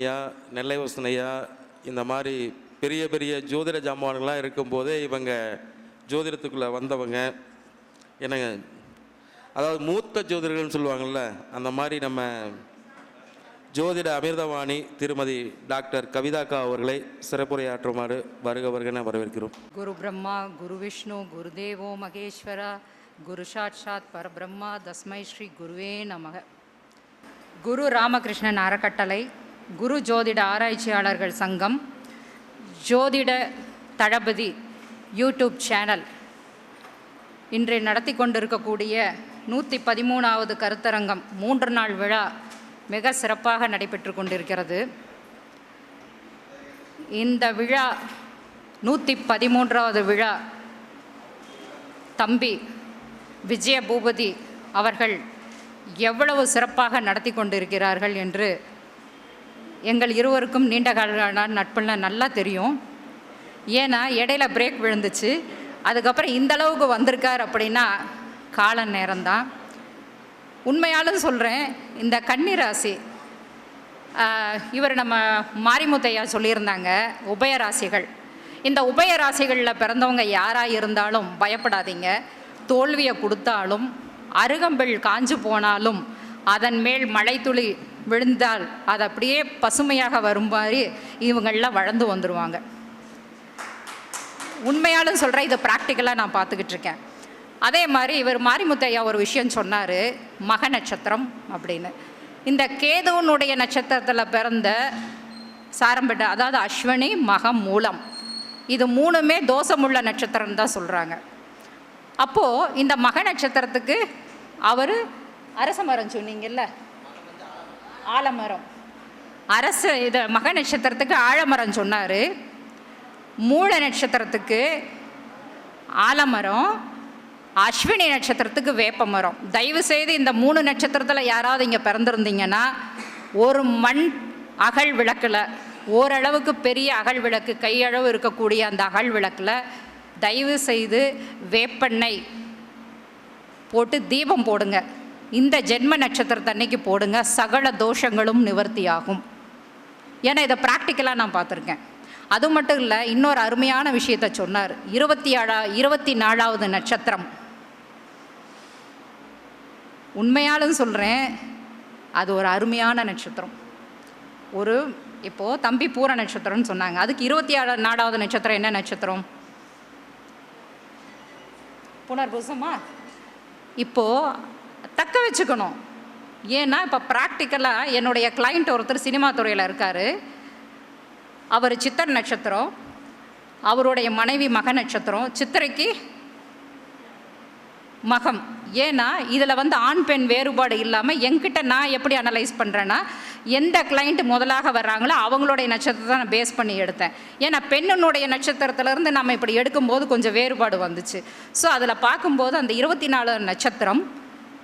ஐயா நெல்லை வசன் ஐயா இந்த மாதிரி பெரிய பெரிய ஜோதிட ஜாமான்கள்லாம் இருக்கும்போதே இவங்க ஜோதிடத்துக்குள்ளே வந்தவங்க. என்னங்க அதாவது மூத்த ஜோதிடர்கள்னு சொல்லுவாங்கள்ல அந்த மாதிரி நம்ம ஜோதிட அமிர்தவாணி திருமதி டாக்டர் கவிதாக்கா அவர்களை சிறப்புரையாற்றுமாறு வருக வருகன வரவேற்கிறோம். குரு பிரம்மா குரு விஷ்ணு குருதேவோ மகேஸ்வரா குரு சாட்சாத் பரபிரம்மா தஸ்மை ஸ்ரீ குருவே நமக. குரு ராமகிருஷ்ணன் அறக்கட்டளை குரு ஜோதிட ஆராய்ச்சியாளர்கள் சங்கம் ஜோதிட தளபதி யூடியூப் சேனல். இன்று நடத்தி கொண்டிருக்கக்கூடிய நூற்றி பதிமூணாவது கருத்தரங்கம் மூன்று நாள் விழா மிக சிறப்பாக நடைபெற்று கொண்டிருக்கிறது. இந்த விழா நூற்றி பதிமூன்றாவது விழா தம்பி விஜய பூபதி அவர்கள் எவ்வளவு சிறப்பாக நடத்தி கொண்டிருக்கிறார்கள் என்று எங்கள் இருவருக்கும் நீண்ட கால நட்புல நல்லா தெரியும். ஏன்னா இடையில பிரேக் விழுந்துச்சு. அதுக்கப்புறம் இந்த அளவுக்கு வந்திருக்கார் அப்படின்னா கால நேரம்தான். உண்மையாலும் சொல்கிறேன் இந்த கன்னிராசி இவர் நம்ம மாரிமுத்தையா சொல்லியிருந்தாங்க உபயராசிகள். இந்த உபயராசிகளில் பிறந்தவங்க யாராக இருந்தாலும் பயப்படாதீங்க. தோல்வியை கொடுத்தாலும் அருகம்பில் காஞ்சு போனாலும் அதன் மேல் மழைத்துளி விழுந்தால் அது அப்படியே பசுமையாக வரும் மாதிரி இவங்கள்லாம் வளர்ந்து வந்துடுவாங்க உண்மையாலும் சொல்கிறேன் இதை ப்ராக்டிக்கலாக நான் பார்த்துக்கிட்டு இருக்கேன். அதே மாதிரி இவர் மாரிமுத்தையா ஒரு விஷயம் சொன்னார் மக நட்சத்திரம் அப்படின்னு. இந்த கேதுவனுடைய நட்சத்திரத்தில் பிறந்த சாரம்பட்ட அதாவது அஸ்வினி மகம் மூலம் இது மூணுமே தோஷமுள்ள நட்சத்திரம் தான் சொல்கிறாங்க அப்போது இந்த மக நட்சத்திரத்துக்கு அவர் அரச மரம் சொன்னீங்கல்ல? ஆலமரம். அரசு இது மக நட்சத்திரத்துக்கு ஆழமரம் சொன்னார். மூல நட்சத்திரத்துக்கு ஆலமரம் அஸ்வினி நட்சத்திரத்துக்கு வேப்ப மரம் தயவு செய்து இந்த மூணு நட்சத்திரத்தில் யாராவது இங்கே பிறந்திருந்தீங்கன்னா ஒரு மண் அகல் விளக்கில் ஓரளவுக்கு பெரிய அகல் விளக்கு கையளவு இருக்கக்கூடிய அந்த அகல் விளக்கில் தயவு செய்து வேப்பெண்ணெய் போட்டு தீபம் போடுங்க. இந்த ஜென்ம நட்சத்திரத்தன்னைக்கு போடுங்க. சகல தோஷங்களும் நிவர்த்தியாகும். ஏன்னா இதை ப்ராக்டிக்கலாக நான் பார்த்துருக்கேன். அது மட்டும் இல்லை இன்னொரு அருமையான விஷயத்த சொன்னார். இருபத்தி ஏழா இருபத்தி நாலாவது நட்சத்திரம். உண்மையாலும் சொல்கிறேன் அது ஒரு அருமையான நட்சத்திரம். ஒரு இப்போது தம்பி பூர நட்சத்திரம்னு சொன்னாங்க. அதுக்கு இருபத்தி ஏழு நாலாவது நட்சத்திரம் என்ன நட்சத்திரம்? புனர்பூசமா? இப்போது தக்க வச்சுக்கணும். ஏன்னா இப்போ ப்ராக்டிக்கலாக என்னுடைய கிளைண்ட் ஒருத்தர் சினிமா துறையில் இருக்கார். அவர் சித்தர் நட்சத்திரம். அவருடைய மனைவி மக நட்சத்திரம். சித்திரைக்கு மகம். ஏன்னா இதில் வந்து ஆண் பெண் வேறுபாடு இல்லாமல் என்கிட்ட நான் எப்படி அனலைஸ் பண்ணுறேன்னா எந்த கிளைண்ட் முதலாக வர்றாங்களோ அவங்களுடைய நட்சத்திரத்தை நான் பேஸ் பண்ணி எடுத்தேன். ஏன்னா பெண்ணினுடைய நட்சத்திரத்திலேருந்து நம்ம இப்படி எடுக்கும்போது கொஞ்சம் வேறுபாடு வந்துச்சு. ஸோ அதில் பார்க்கும்போது அந்த இருபத்தி நாலு நட்சத்திரம்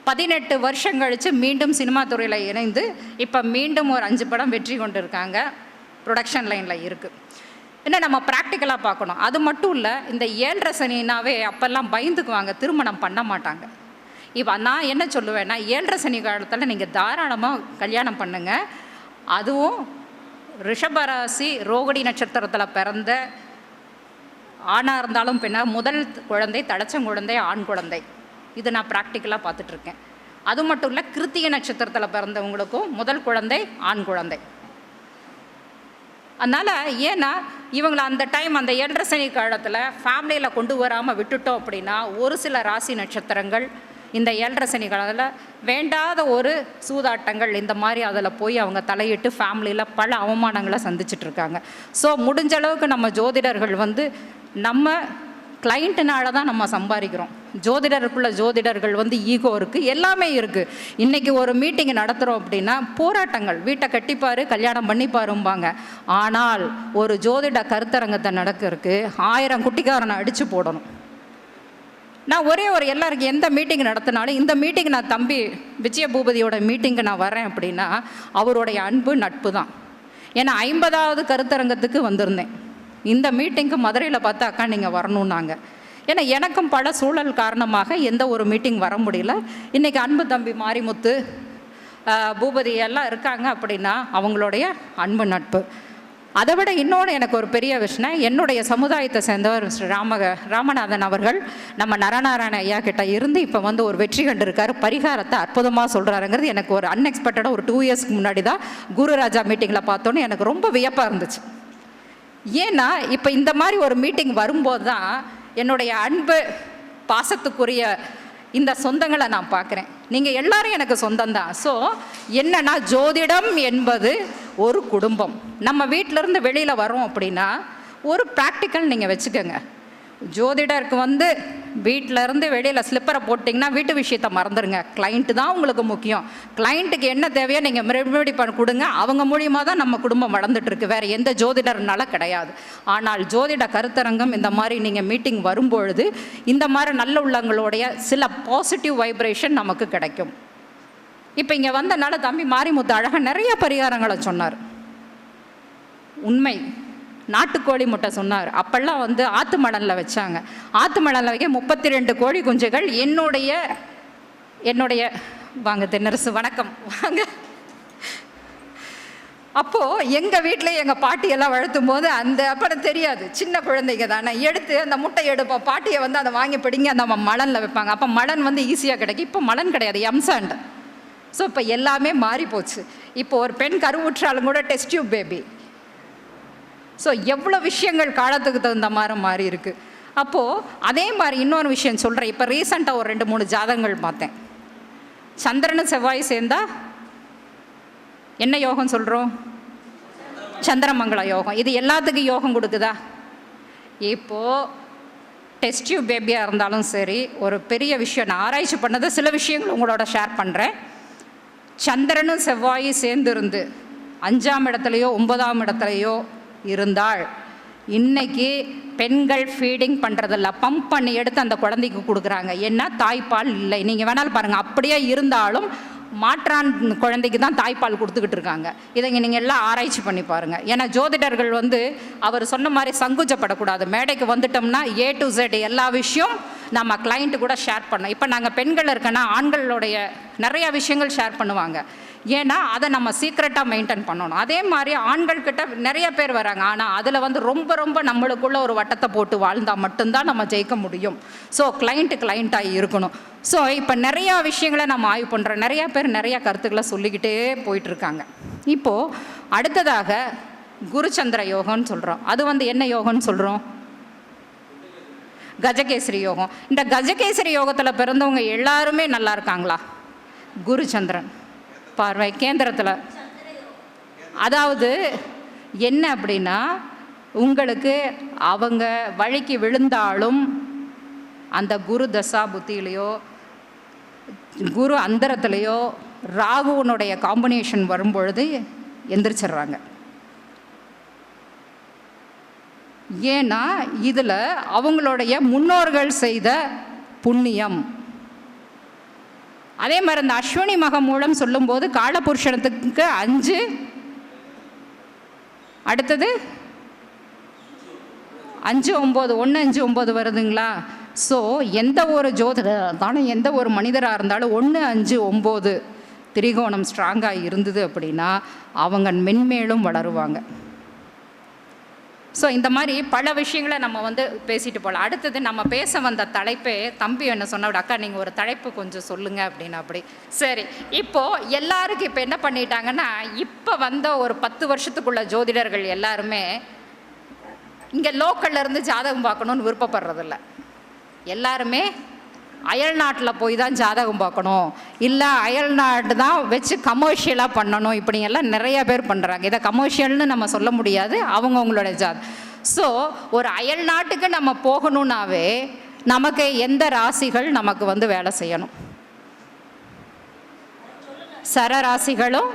பதினெட்டு வருஷம் கழித்து மீண்டும் சினிமா துறையில் இணைந்து இப்போ மீண்டும் ஒரு அஞ்சு படம் வெற்றி கொண்டு இருக்காங்க ப்ரொடக்ஷன் லைனில் இருக்குது என்ன நம்ம ப்ராக்டிக்கலாக பார்க்கணும். அது மட்டும் இல்லை இந்த ஏழரை சனினாவே அப்போல்லாம் பயந்துக்குவாங்க திருமணம் பண்ண மாட்டாங்க. இப்போ நான் என்ன சொல்லுவேன்னா ஏழரை சனி காலத்தில் நீங்கள் தாராளமாக கல்யாணம் பண்ணுங்க. அதுவும் ரிஷபராசி ரோகிணி நட்சத்திரத்தில் பிறந்த ஆணாக இருந்தாலும் பின்ன முதல் குழந்தை தடச்சங்குழந்தை ஆண் குழந்தை. இதை நான் ப்ராக்டிக்கலாக பார்த்துட்ருக்கேன் அது மட்டும் இல்லை கிருத்திக நட்சத்திரத்தில் பிறந்தவங்களுக்கும் முதல் குழந்தை ஆண் குழந்தை. அதனால் ஏன்னா இவங்களை அந்த டைம் அந்த ஏழரை சனி காலத்தில் ஃபேமிலியில் கொண்டு வராமல் விட்டுட்டோம் அப்படின்னா ஒரு சில ராசி நட்சத்திரங்கள் இந்த ஏழரை சனி காலத்தில் வேண்டாத ஒரு சூதாட்டங்கள் இந்த மாதிரி அதில் போய் அவங்க தலையிட்டு ஃபேமிலியில் பல அவமானங்களை சந்திச்சிட்ருக்காங்க ஸோ முடிஞ்ச அளவுக்கு நம்ம ஜோதிடர்கள் வந்து நம்ம கிளைண்ட்டுனால தான் நம்ம சம்பாதிக்கிறோம். ஜோதிடருக்குள்ள ஜோதிடர்கள் வந்து ஈகோ இருக்குது எல்லாமே இருக்குது இன்றைக்கி ஒரு மீட்டிங் நடத்துகிறோம் அப்படின்னா போராட்டங்கள். வீட்டை கட்டிப்பார் கல்யாணம் பண்ணிப்பாரும்பாங்க. ஆனால் ஒரு ஜோதிட கருத்தரங்கத்தை நடக்கிறதுக்கு ஆயிரம் குட்டிக்காரனை அடித்து போடணும். நான் ஒரே ஒரு எல்லாருக்கும் எந்த மீட்டிங் நடத்தினாலும் இந்த மீட்டிங் நான் தம்பி விஜய பூபதியோட மீட்டிங்கு நான் வரேன் அப்படின்னா அவருடைய அன்பு நட்பு தான் ஏன்னா ஐம்பதாவது கருத்தரங்கத்துக்கு வந்திருந்தேன். இந்த மீட்டிங்க்கு மதுரையில் பார்த்து அக்கா நீங்கள் வரணுன்னாங்க ஏன்னா எனக்கும் பல சூழல் காரணமாக எந்த ஒரு மீட்டிங் வர முடியல. இன்றைக்கி அன்பு தம்பி மாரிமுத்து பூபதி எல்லாம் இருக்காங்க அப்படின்னா அவங்களுடைய அன்பு நட்பு. அதை விட இன்னொன்று எனக்கு ஒரு பெரிய விஷயம். என்னுடைய சமுதாயத்தை சேர்ந்தவர் ஸ்ரீ ராமக ராமநாதன் அவர்கள் நம்ம நரநாராயண ஐயா கிட்ட இருந்து இப்போ வந்து ஒரு வெற்றி கண்டிருக்காரு. பரிகாரத்தை அற்புதமாக சொல்கிறாருங்கிறது எனக்கு ஒரு அன்எக்ஸ்பெக்டடாக ஒரு டூ இயர்ஸ்க்கு முன்னாடி தான் குருராஜா மீட்டிங்கில் பார்த்தோன்னே எனக்கு ரொம்ப வியப்பாக இருந்துச்சு. ஏன்னா இப்போ இந்த மாதிரி ஒரு மீட்டிங் வரும்போது தான் என்னுடைய அன்பு பாசத்துக்குரிய இந்த சொந்தங்களை நான் பார்க்குறேன். நீங்கள் எல்லாரும் எனக்கு சொந்தம்தான் ஸோ என்னன்னா ஜோதிடம் என்பது ஒரு குடும்பம். நம்ம வீட்டிலேருந்து வெளியில் வரோம் அப்படின்னா ஒரு ப்ராக்டிக்கல் நீங்கள் வச்சுக்கோங்க. ஜோதிடருக்கு வந்து வீட்டிலேருந்து வெளியில் ஸ்லிப்பரை போட்டிங்கன்னா வீட்டு விஷயத்தை மறந்துடுங்க கிளைண்ட்டு தான் உங்களுக்கு முக்கியம். கிளைண்ட்டுக்கு என்ன தேவையோ நீங்கள் ரெமெடி பண்ணி கொடுங்க. அவங்க மூலியமாக தான் நம்ம குடும்பம் வளர்ந்துட்டுருக்கு வேறு எந்த ஜோதிடர்னால கிடையாது. ஆனால் ஜோதிட கருத்தரங்கம் இந்த மாதிரி நீங்கள் மீட்டிங் வரும்பொழுது இந்த மாதிரி நல்ல உள்ளங்களுடைய சில பாசிட்டிவ் வைப்ரேஷன் நமக்கு கிடைக்கும். இப்போ இங்கே வந்தனால தம்பி மாரிமுத்து அழகாக நிறைய பரிகாரங்களை சொன்னார். உண்மை. நாட்டுக்கோழி முட்டை சொன்னார். அப்போல்லாம் வந்து ஆத்து மணலில் வச்சாங்க. ஆத்து மணலில் வைக்க முப்பத்தி ரெண்டு கோழி குஞ்சுகள் என்னுடைய என்னுடைய வாங்க தென்னரசு வணக்கம். வாங்க. அப்போது எங்கள் வீட்டில் எங்கள் பாட்டியெல்லாம் வளர்த்தும் போது அந்த அப்புறம் தெரியாது. சின்ன குழந்தைங்க தானே. எடுத்து அந்த முட்டை எடுப்போம். பாட்டியை வந்து அதை வாங்கி பிடிங்க அந்த மலனில் வைப்பாங்க. அப்போ மலன் வந்து ஈஸியாக கிடைக்கும். இப்போ மலன் கிடையாது. எம்சாண்ட் ஸோ இப்போ எல்லாமே மாறி போச்சு இப்போ ஒரு பெண் கருவுற்றாலும் கூட டெஸ்ட் டியூப் பேபி ஸோ எவ்வளோ விஷயங்கள் காலத்துக்கு தகுந்த மாதிரி மாறி இருக்கு. அப்போது அதே மாதிரி இன்னொரு விஷயம் சொல்கிறேன் இப்போ ரீசண்டாக ஒரு ரெண்டு மூணு ஜாதகங்கள் பார்த்தேன். சந்திரனும் செவ்வாய் சேர்ந்தா என்ன யோகம் சொல்கிறோம் சந்திரமங்கல யோகம். இது எல்லாத்துக்கும் யோகம் கொடுக்குதா? இப்போது டெஸ்ட் டியூப் பேபியாக இருந்தாலும் சரி ஒரு பெரிய விஷயம் நான் ஆராய்ச்சி பண்ணது சில விஷயங்கள் உங்களோட ஷேர் பண்ணுறேன் சந்திரனும் செவ்வாயும் சேர்ந்துருந்து அஞ்சாம் இடத்துலையோ ஒன்பதாம் இடத்துலையோ இருந்தாள். இன்னைக்கு பெண்கள் ஃபீடிங் பண்ணுறதில்ல பம்ப் பண்ணி எடுத்து அந்த குழந்தைக்கு கொடுக்குறாங்க. ஏன்னா தாய்ப்பால் இல்லை. நீங்கள் வேணாலும் பாருங்கள் அப்படியே இருந்தாலும் மாற்றான் குழந்தைக்கு தான் தாய்ப்பால் கொடுத்துக்கிட்டு இருக்காங்க. இதை நீங்கள் எல்லாம் ஆராய்ச்சி பண்ணி பாருங்கள் ஏன்னா ஜோதிடர்கள் வந்து அவர் சொன்ன மாதிரி சங்குச்சப்படக்கூடாது மேடைக்கு வந்துட்டோம்னா ஏ டு ஜெட் எல்லா விஷயம் நம்ம கிளைண்ட்டு கூட ஷேர் பண்ணோம் இப்போ நாங்கள் பெண்கள் இருக்கேன்னா ஆண்களுடைய நிறையா விஷயங்கள் ஷேர் பண்ணுவாங்க. ஏன்னா அதை நம்ம சீக்ரெட்டாக மெயின்டைன் பண்ணணும். அதே மாதிரி ஆண்கள் கிட்ட நிறைய பேர் வராங்க. ஆனால் அதில் வந்து ரொம்ப ரொம்ப நம்மளுக்குள்ள ஒரு வட்டத்தை போட்டு வாழ்ந்தால் மட்டும்தான் நம்ம ஜெயிக்க முடியும். ஸோ கிளைண்ட்டு கிளைண்ட்டாக இருக்கணும். ஸோ இப்போ நிறையா விஷயங்களை நம்ம ஆய்வு பண்ணுறோம் நிறையா பேர் நிறையா கருத்துக்களை சொல்லிக்கிட்டே போயிட்டுருக்காங்க. இப்போது அடுத்ததாக குருச்சந்திர யோகம்னு சொல்கிறோம் அது வந்து என்ன யோகம்னு சொல்கிறோம் கஜகேசரி யோகம். இந்த கஜகேசரி யோகத்தில் பிறந்தவங்க எல்லாருமே நல்லா இருக்காங்களா? குருச்சந்திரன். பார்வை கேந்திரத்தில். அதாவது என்ன அப்படின்னா உங்களுக்கு அவங்க வழிக்கு விழுந்தாலும் அந்த குரு தசா புத்தியிலையோ குரு அந்தரத்துலேயோ ராகுவனுடைய காம்பினேஷன் வரும்பொழுது எந்திரிச்சிடுறாங்க. ஏன்னா இதில் அவங்களுடைய முன்னோர்கள் செய்த புண்ணியம். அதே மாதிரி அந்த அஸ்வினி மகம் மூலம் சொல்லும்போது காலபுருஷனத்துக்கு அஞ்சு. அடுத்தது? அஞ்சு ஒம்பது. ஒன்று அஞ்சு ஒம்பது வருதுங்களா? ஸோ எந்த ஒரு ஜோதிடர் தானே எந்த ஒரு மனிதராக இருந்தாலும் ஒன்று அஞ்சு ஒம்பது திரிகோணம் ஸ்ட்ராங்காக இருந்தது அப்படின்னா அவங்க மென்மேலும் வளருவாங்க. ஸோ இந்த மாதிரி பல விஷயங்களை நம்ம வந்து பேசிட்டு போகலாம் அடுத்தது நம்ம பேச வந்த தலைப்பே தம்பி என்ன சொன்ன அக்கா நீங்கள் ஒரு தலைப்பு கொஞ்சம் சொல்லுங்கள் அப்படின்னு அப்படி. சரி இப்போது எல்லாருக்கும் இப்போ என்ன பண்ணிட்டாங்கன்னா இப்போ வந்த ஒரு பத்து வருஷத்துக்குள்ள ஜோதிடர்கள் எல்லாருமே இங்கே லோக்கல்லேருந்து ஜாதகம் பார்க்கணுன்னு விருப்பப்படுறதில்ல. எல்லாருமே அயல் நாட்டில் போய் தான் ஜாதகம் பார்க்கணும். இல்லை அயல் நாடு தான் வச்சு கமர்ஷியலாக பண்ணணும். இப்படி எல்லாம் நிறைய பேர் பண்ணுறாங்க இதை கமர்ஷியல்னு நம்ம சொல்ல முடியாது. அவங்கவுங்களோட ஜாத் ஸோ ஒரு அயல் நாட்டுக்கு நம்ம போகணுன்னாவே நமக்கு எந்த ராசிகள் நமக்கு வந்து வேலை செய்யணும்? சர ராசிகளும்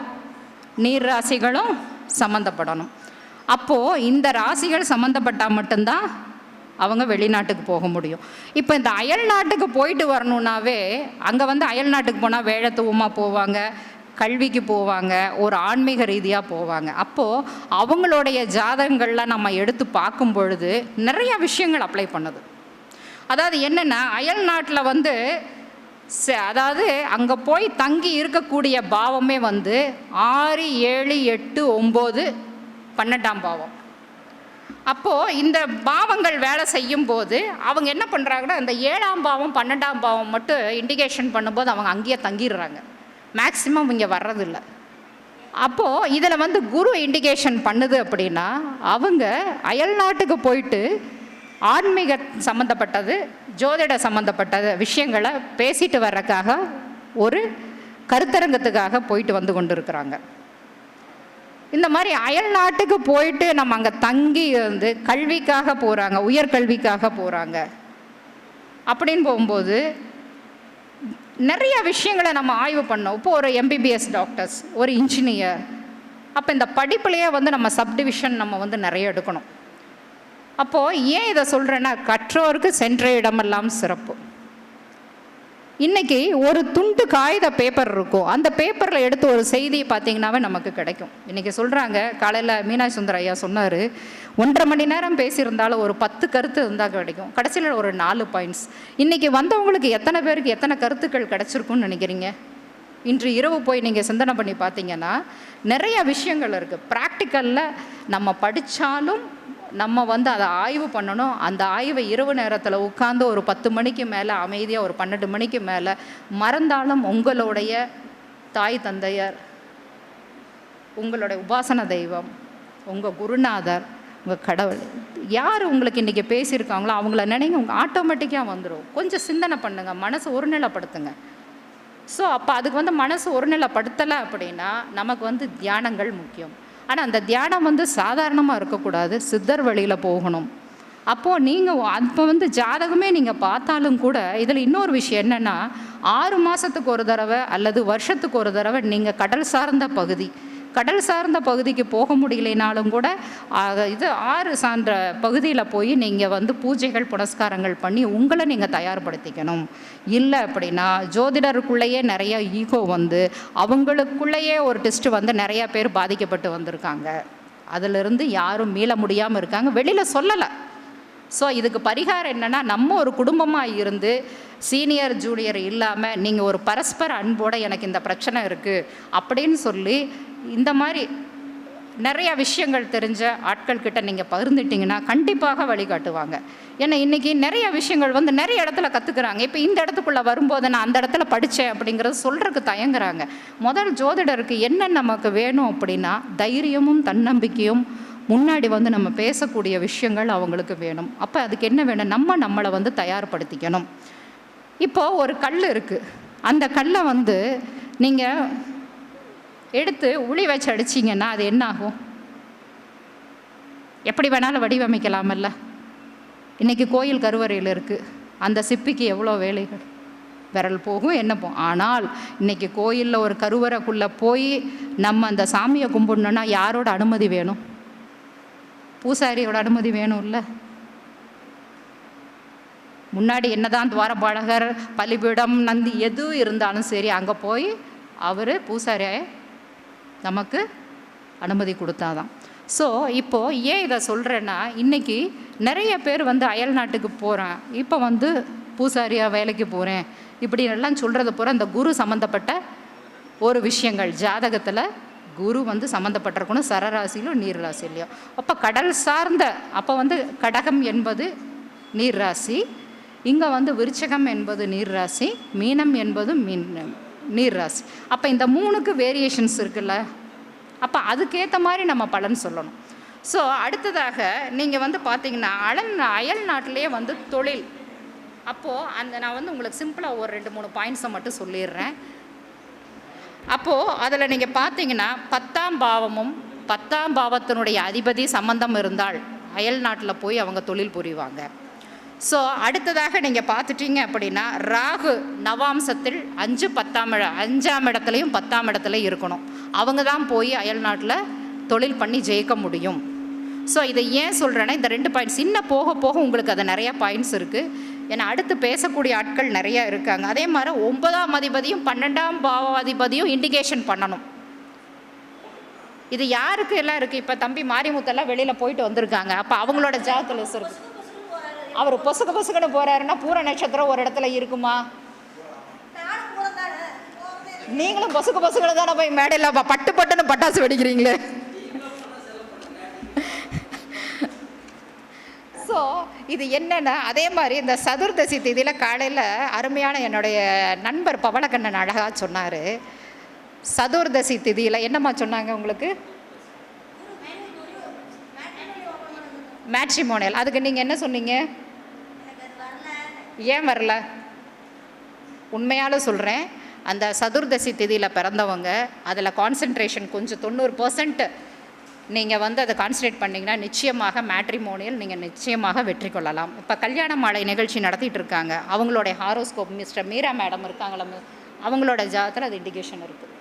நீர் ராசிகளும் சம்மந்தப்படணும் அப்போது இந்த ராசிகள் சம்மந்தப்பட்டால் மட்டும்தான் அவங்க வெளிநாட்டுக்கு போக முடியும். இப்போ இந்த அயல் நாட்டுக்கு போயிட்டு வரணுன்னாவே அங்கே வந்து அயல் நாட்டுக்கு போனால் வேழத்துவமாக போவாங்க கல்விக்கு போவாங்க ஒரு ஆன்மீக ரீதியாக போவாங்க. அப்போது அவங்களுடைய ஜாதகங்கள்லாம் நம்ம எடுத்து பார்க்கும் பொழுது நிறைய விஷயங்கள் அப்ளை பண்ணுது. அதாவது என்னென்னா அயல் நாட்டில் வந்து ச- அதாவது அங்கே போய் தங்கி இருக்கக்கூடிய பாவமே வந்து ஆறு ஏழு எட்டு ஒம்பது பன்னெண்டாம் பாவம். அப்போது இந்த பாவங்கள் வேலை செய்யும் போது அவங்க என்ன பண்ணுறாங்கன்னா இந்த ஏழாம் பாவம் பன்னெண்டாம் பாவம் மட்டும் இண்டிகேஷன் பண்ணும்போது அவங்க அங்கேயே தங்கிடுறாங்க. மேக்சிமம் இங்கே வர்றதில்லை. அப்போது இதில் வந்து குரு இண்டிகேஷன் பண்ணுது அப்படின்னா அவங்க அயல் நாட்டுக்கு போயிட்டு ஆன்மீக சம்மந்தப்பட்டது ஜோதிட சம்மந்தப்பட்டது விஷயங்களை பேசிட்டு வர்றதுக்காக ஒரு கருத்தரங்கத்துக்காக போயிட்டு வந்து கொண்டு இருக்கிறாங்க இந்த மாதிரி அயல் நாட்டுக்கு போயிட்டு நம்ம அங்கே தங்கி வந்து கல்விக்காக போகிறாங்க உயர்கல்விக்காக போகிறாங்க அப்படின்னு போகும்போது நிறைய விஷயங்களை நம்ம ஆய்வு பண்ணோம். இப்போ ஒரு எம்பிபிஎஸ் டாக்டர்ஸ் ஒரு இன்ஜினியர் அப்போ இந்த படிப்புலேயே வந்து நம்ம சப்டிவிஷன் நம்ம வந்து நிறைய எடுக்கணும். அப்போது ஏன் இதை சொல்கிறேன்னா கற்றோருக்கு சென்ற இடமெல்லாம் சிறப்பு. இன்றைக்கி ஒரு துண்டு காகித பேப்பர் இருக்கும். அந்த பேப்பரில் எடுத்து ஒரு செய்தி பார்த்தீங்கன்னாவே நமக்கு கிடைக்கும். இன்றைக்கி சொல்கிறாங்க காலையில் மீனாட்சி சுந்தர் ஐயா சொன்னார் ஒன்றரை மணி நேரம் பேசியிருந்தாலும் ஒரு பத்து கருத்து இருந்தால் கிடைக்கும். கடைசியில் ஒரு நாலு பாயிண்ட்ஸ் இன்றைக்கி வந்தவங்களுக்கு எத்தனை பேருக்கு எத்தனை கருத்துக்கள் கிடைச்சிருக்குன்னு நினைக்கிறீங்க? இன்று இரவு போய் நீங்கள் சிந்தனை பண்ணி பார்த்தீங்கன்னா நிறையா விஷயங்கள் இருக்குது ப்ராக்டிக்கலில் நம்ம படித்தாலும் நம்ம வந்து அதை ஆய்வு பண்ணணும். அந்த ஆய்வை இரவு நேரத்தில் உட்காந்து ஒரு பத்து மணிக்கு மேலே அமைதியாக ஒரு பன்னெண்டு மணிக்கு மேலே மறந்தாலும் உங்களுடைய தாய் தந்தையர் உங்களுடைய உபாசன தெய்வம் உங்கள் குருநாதர் உங்கள் கடவுள் யார் உங்களுக்கு இன்றைக்கி பேசியிருக்காங்களோ அவங்கள நினைங்க உங்கள் ஆட்டோமேட்டிக்காக வந்துடும் கொஞ்சம் சிந்தனை பண்ணுங்கள் மனசை ஒருநிலைப்படுத்துங்க. ஸோ அப்போ அதுக்கு வந்து மனசு ஒருநிலைப்படுத்தலை அப்படின்னா நமக்கு வந்து தியானங்கள் முக்கியம். ஆனால் அந்த தியானம் வந்து சாதாரணமாக இருக்கக்கூடாது. சித்தர் வழியில் போகணும். அப்போது நீங்கள் அப்போ வந்து ஜாதகமே நீங்கள் பார்த்தாலும் கூட இதில் இன்னொரு விஷயம் என்னென்னா ஆறு மாதத்துக்கு ஒரு தடவை அல்லது வருஷத்துக்கு ஒரு தடவை நீங்கள் கடல் சார்ந்த பகுதி கடல் சார்ந்த பகுதிக்கு போக முடியலைனாலும் கூட இது ஆறு சார்ந்த பகுதியில் போய் நீங்கள் வந்து பூஜைகள் புனஸ்காரங்கள் பண்ணி உங்களை நீங்கள் தயார்படுத்திக்கணும். இல்லை அப்படின்னா ஜோதிடருக்குள்ளேயே நிறைய ஈகோ வந்து அவங்களுக்குள்ளேயே ஒரு டெஸ்ட் வந்து நிறையா பேர் பாதிக்கப்பட்டு வந்திருக்காங்க. அதிலிருந்து யாரும் மீள முடியாமல் இருக்காங்க. வெளியில் சொல்லலை. ஸோ இதுக்கு பரிகாரம் என்னென்னா நம்ம ஒரு குடும்பமாக இருந்து சீனியர் ஜூனியர் இல்லாமல் நீங்கள் ஒரு பரஸ்பர அன்போட எனக்கு இந்த பிரச்சனை இருக்குது அப்படின்னு சொல்லி இந்த மாதிரி நிறைய விஷயங்கள் தெரிஞ்ச ஆட்கள் கிட்ட நீங்கள் பகிர்ந்துட்டிங்கன்னா கண்டிப்பாக வழிகாட்டுவாங்க. ஏன்னா இன்றைக்கி நிறைய விஷயங்கள் வந்து நிறைய இடத்துல கற்றுக்குறாங்க இப்போ இந்த இடத்துக்குள்ளே வரும்போது நான் அந்த இடத்துல படித்தேன் அப்படிங்கிறத சொல்கிறதுக்கு தயங்குறாங்க. முதல் ஜோதிடருக்கு என்ன நமக்கு வேணும் அப்படின்னா தைரியமும் தன்னம்பிக்கையும் முன்னாடி வந்து நம்ம பேசக்கூடிய விஷயங்கள் அவங்களுக்கு வேணும். அப்போ அதுக்கு என்ன வேணும்? நம்ம நம்மளை வந்து தயார்படுத்திக்கணும். இப்போது ஒரு கல் இருக்குது அந்த கல்லை வந்து நீங்கள் எடுத்து உளி வச்சு அடிச்சிங்கன்னா அது என்ன ஆகும் எப்படி வேணாலும் வடிவமைக்கலாமல்ல? இன்றைக்கி கோயில் கருவறையில் இருக்குது அந்த சிப்பிக்கு எவ்வளோ வேலைகள்? விரல் போகும் என்ன போகும் ஆனால் இன்றைக்கி கோயிலில் ஒரு கருவறைக்குள்ளே போய் நம்ம அந்த சாமியை கும்பிடணுன்னா யாரோட அனுமதி வேணும்? பூசாரியோட அனுமதி வேணும்ல? முன்னாடி என்னதான் துவாரபாலகர் பலிபீடம் நந்தி எது இருந்தாலும் சரி அங்கே போய் அவர் பூசாரியை நமக்கு அனுமதி கொடுத்தாதான். ஸோ இப்போது ஏன் இதை சொல்கிறேன்னா இன்றைக்கி நிறைய பேர் வந்து அயல் நாட்டுக்கு போகிறேன் இப்போ வந்து பூசாரியாக வேலைக்கு போகிறேன் இப்படி எல்லாம் சொல்கிறது பூரா இந்த குரு சம்மந்தப்பட்ட ஒரு விஷயங்கள். ஜாதகத்தில் குரு வந்து சம்மந்தப்பட்டிருக்கணும் சரராசியிலும் நீர் அப்போ கடல் சார்ந்த அப்போ வந்து கடகம் என்பது நீர் ராசி இங்கே வந்து விருச்சகம் என்பது நீர்ராசி. மீனம் என்பது மீன் நீர் ராசி அப்போ இந்த மூணுக்கு வேரியேஷன்ஸ் இருக்குல்ல? அப்போ அதுக்கேற்ற மாதிரி நம்ம பலன் சொல்லணும். ஸோ அடுத்ததாக நீங்கள் வந்து பார்த்தீங்கன்னா அயல் அயல் நாட்டிலேயே வந்து தொழில். அப்போது அந்த நான் வந்து உங்களுக்கு சிம்பிளாக ஒரு ரெண்டு மூணு பாயிண்ட்ஸை மட்டும் சொல்லிடுறேன். அப்போது அதில் நீங்கள் பார்த்தீங்கன்னா பத்தாம் பாவமும் பத்தாம் பாவத்தினுடைய அதிபதி சம்பந்தம் இருந்தால் அயல் நாட்டில் போய் அவங்க தொழில் புரிவாங்க. ஸோ அடுத்ததாக நீங்கள் பார்த்துட்டீங்க அப்படின்னா ராகு நவாம்சத்தில் அஞ்சு பத்தாம் இட அஞ்சாம் இடத்துலையும் பத்தாம் இடத்துலையும் இருக்கணும். அவங்க தான் போய் அயல் நாட்டில் தொழில் பண்ணி ஜெயிக்க முடியும். ஸோ இதை ஏன் சொல்கிறேன்னா இந்த ரெண்டு பாயிண்ட்ஸ் இன்னும் போக போக உங்களுக்கு அது நிறையா பாயிண்ட்ஸ் இருக்குது ஏன்னா அடுத்து பேசக்கூடிய ஆட்கள் நிறையா இருக்காங்க. அதே மாதிரி ஒன்பதாம் அதிபதியும் பன்னெண்டாம் பாவாதிபதியும் இண்டிகேஷன் பண்ணணும். இது யாருக்கு எல்லாம் இருக்குது இப்போ தம்பி மாரிமுத்தெல்லாம் வெளியில் போயிட்டு வந்திருக்காங்க. அப்போ அவங்களோட ஜாதத்தில் இருக்குது அவர் பொசுக்கு பொசுக்குன்னு போகிறாருன்னா பூர நட்சத்திரம் ஒரு இடத்துல இருக்குமா? நீங்களும் பொசுக்கு பொசுகளை தானே போய் மேடையில் பட்டு பட்டுன்னு பட்டாசு வெடிக்கிறீங்களே? ஸோ இது என்னன்னா அதே மாதிரி இந்த சதுர்தசி திதியில் காலையில் அருமையான என்னுடைய நண்பர் பவளக்கண்ணன் அழகாக சொன்னார். சதுர்தசி திதியில் என்னம்மா சொன்னாங்க உங்களுக்கு? மேட்ரிமோனியல் அதுக்கு நீங்கள் என்ன சொன்னீங்க? ஏன் வரல? உண்மையால் சொல்கிறேன் அந்த சதுர்தசி திதியில் பிறந்தவங்க அதில் கான்சென்ட்ரேஷன் கொஞ்சம் தொண்ணூறு பர்சன்ட் நீங்கள் வந்து அதை கான்சன்ட்ரேட் பண்ணிங்கன்னா நிச்சயமாக மேட்ரிமோனியல் நீங்கள் நிச்சயமாக வெற்றி கொள்ளலாம். இப்போ கல்யாண மாலை நிகழ்ச்சி நடத்திட்டு இருக்காங்க. அவங்களுடைய ஹாரோஸ்கோப் மிஸ்டர் மீரா மேடம் இருக்காங்களா அவங்களோட ஜாதத்தில் அது இண்டிகேஷன் இருக்குது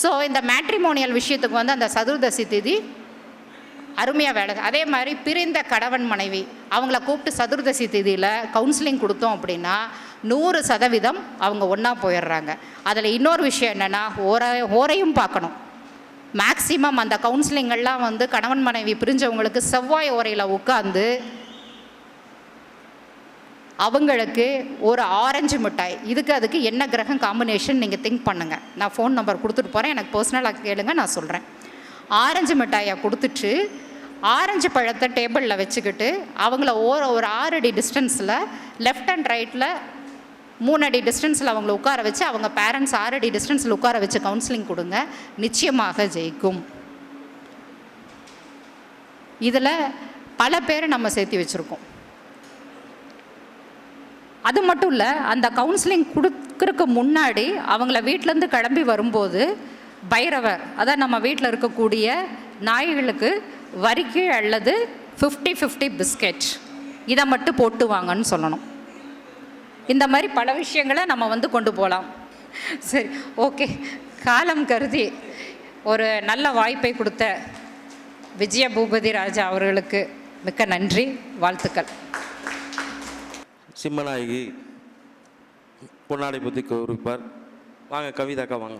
ஸோ இந்த மேட்ரிமோனியல் விஷயத்துக்கு வந்து அந்த சதுர்தசி திதி அருமையாக வேலை அதே மாதிரி பிரிந்த கணவன் மனைவி அவங்கள கூப்பிட்டு சதுர்தசி திதியில் கவுன்சிலிங் கொடுத்தோம் அப்படின்னா நூறு சதவீதம் அவங்க ஒன்றா போயிடுறாங்க. அதில் இன்னொரு விஷயம் என்னென்னா ஓரை ஓரையும் பார்க்கணும். மேக்சிமம் அந்த கவுன்சிலிங்கெல்லாம் வந்து கணவன் மனைவி பிரிஞ்சவங்களுக்கு செவ்வாய் ஓரையில் உட்காந்து அவங்களுக்கு ஒரு ஆரஞ்சு மிட்டாய் இதுக்கு அதுக்கு என்ன கிரகம் காம்பினேஷன் நீங்கள் திங்க் பண்ணுங்கள் நான் ஃபோன் நம்பர் கொடுத்துட்டு போகிறேன் எனக்கு பர்சனலாக கேளுங்க நான் சொல்கிறேன் ஆரஞ்சு மிட்டாயை கொடுத்துட்டு ஆரஞ்சு பழத்தை டேபிளில் வச்சுக்கிட்டு அவங்கள ஒரு ஒரு ஆறு அடி டிஸ்டன்ஸில் லெஃப்ட் அண்ட் ரைட்டில் மூணு அடி டிஸ்டன்ஸில் அவங்கள உட்கார வச்சு அவங்க பேரண்ட்ஸ் ஆறு அடி டிஸ்டன்ஸில் உட்கார வச்சு கவுன்சிலிங் கொடுங்க. நிச்சயமாக ஜெயிக்கும். இதில் பல பேரை நம்ம சேர்த்து வச்சுருக்கோம். அது மட்டும் இல்லை அந்த கவுன்சிலிங் கொடுக்கறதுக்கு முன்னாடி அவங்கள வீட்டிலேருந்து கிளம்பி வரும்போது பைரவர் அதான் நம்ம வீட்டில் இருக்கக்கூடிய நாய்களுக்கு வரிக்கு அல்லது ஃபிஃப்டி ஃபிஃப்டி பிஸ்கெட் இதை மட்டும் போட்டு வாங்கன்னு சொல்லணும். இந்த மாதிரி பல விஷயங்களை நம்ம வந்து கொண்டு போகலாம். சரி ஓகே காலம் கருதி ஒரு நல்ல வாய்ப்பை கொடுத்த விஜய பூபதி ராஜா அவர்களுக்கு மிக்க நன்றி வாழ்த்துக்கள். சிம்மநாயகி பொன்னாடை புத்தி கௌரவிப்பார். வாங்க கவிதாக்கா வாங்க.